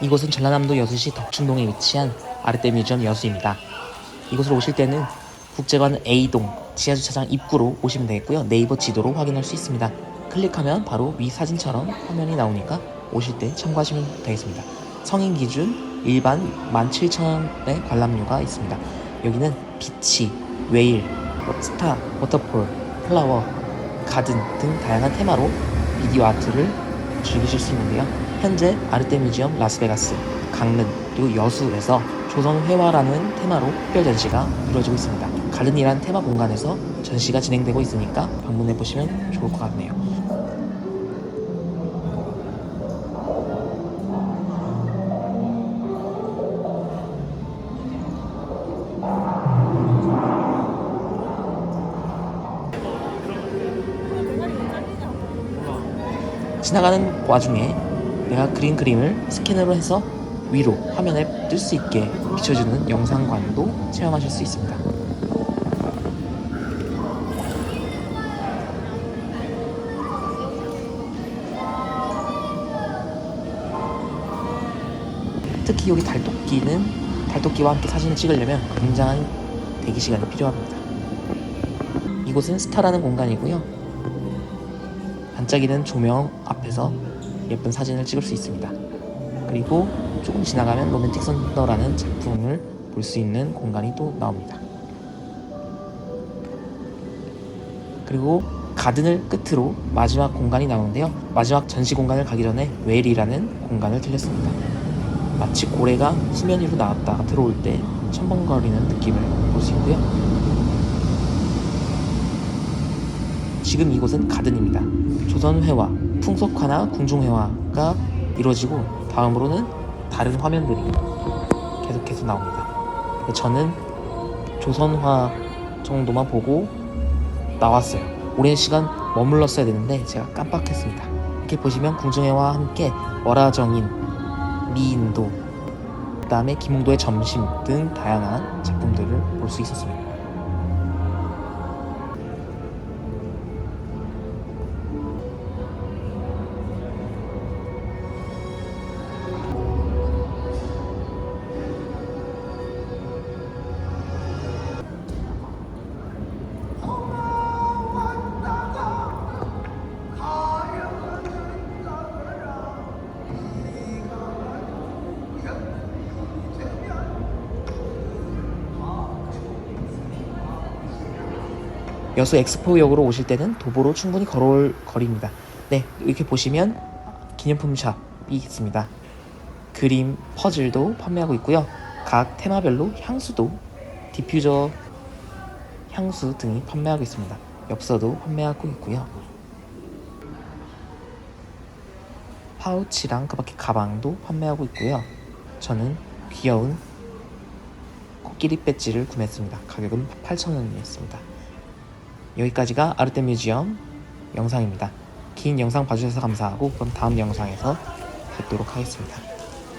이곳은 전라남도 여수시 덕춘동에 위치한 아르떼 뮤지엄 여수입니다. 이곳으로 오실 때는 국제관 A동 지하주차장 입구로 오시면 되겠고요. 네이버 지도로 확인할 수 있습니다. 클릭하면 바로 위 사진처럼 화면이 나오니까 오실 때 참고하시면 되겠습니다. 성인 기준 일반 17,000원의 관람료가 있습니다. 여기는 비치, 웨일, 스타, 워터폴, 플라워, 가든 등 다양한 테마로 비디오 아트를 즐기실 수 있는데요. 현재 아르떼 뮤지엄 라스베가스, 강릉, 그리고 여수에서 조선 회화라는 테마로 특별 전시가 이루어지고 있습니다. 가든이란 테마 공간에서 전시가 진행되고 있으니까 방문해 보시면 좋을 것 같네요. 지나가는 와중에 내가 그린 그림을 스캐너로 해서 위로 화면에 뜰 수 있게 비춰주는 영상관도 체험하실 수 있습니다. 특히 여기 달토끼는 달토끼와 함께 사진을 찍으려면 굉장한 대기 시간이 필요합니다. 이곳은 스타라는 공간이고요. 반짝이는 조명 앞에서 예쁜 사진을 찍을 수 있습니다. 그리고 조금 지나가면 로맨틱 선더라는 작품을 볼 수 있는 공간이 또 나옵니다. 그리고 가든을 끝으로 마지막 공간이 나오는데요. 마지막 전시 공간을 가기 전에 웰이라는 공간을 들렸습니다. 마치 고래가 수면 위로 나왔다 들어올 때 첨벙거리는 느낌을 볼 수 있고요. 지금 이곳은 가든입니다. 조선회화, 풍속화나 궁중회화가 이루어지고 다음으로는 다른 화면들이 계속해서 나옵니다. 저는 조선화 정도만 보고 나왔어요. 오랜 시간 머물렀어야 되는데 제가 깜빡했습니다. 이렇게 보시면 궁중회와 함께 월화정인, 미인도, 그 다음에 김홍도의 점심 등 다양한 작품들을 볼 수 있었습니다. 여수 엑스포역으로 오실 때는 도보로 충분히 걸어올 거리입니다. 네, 이렇게 보시면 기념품 샵이 있습니다. 그림, 퍼즐도 판매하고 있고요. 각 테마별로 향수도, 디퓨저 향수 등이 판매하고 있습니다. 엽서도 판매하고 있고요. 파우치랑 그 밖에 가방도 판매하고 있고요. 저는 귀여운 코끼리 배지를 구매했습니다. 가격은 8,000원이었습니다. 여기까지가 아르테 뮤지엄 영상입니다. 긴 영상 봐주셔서 감사하고 그럼 다음 영상에서 뵙도록 하겠습니다.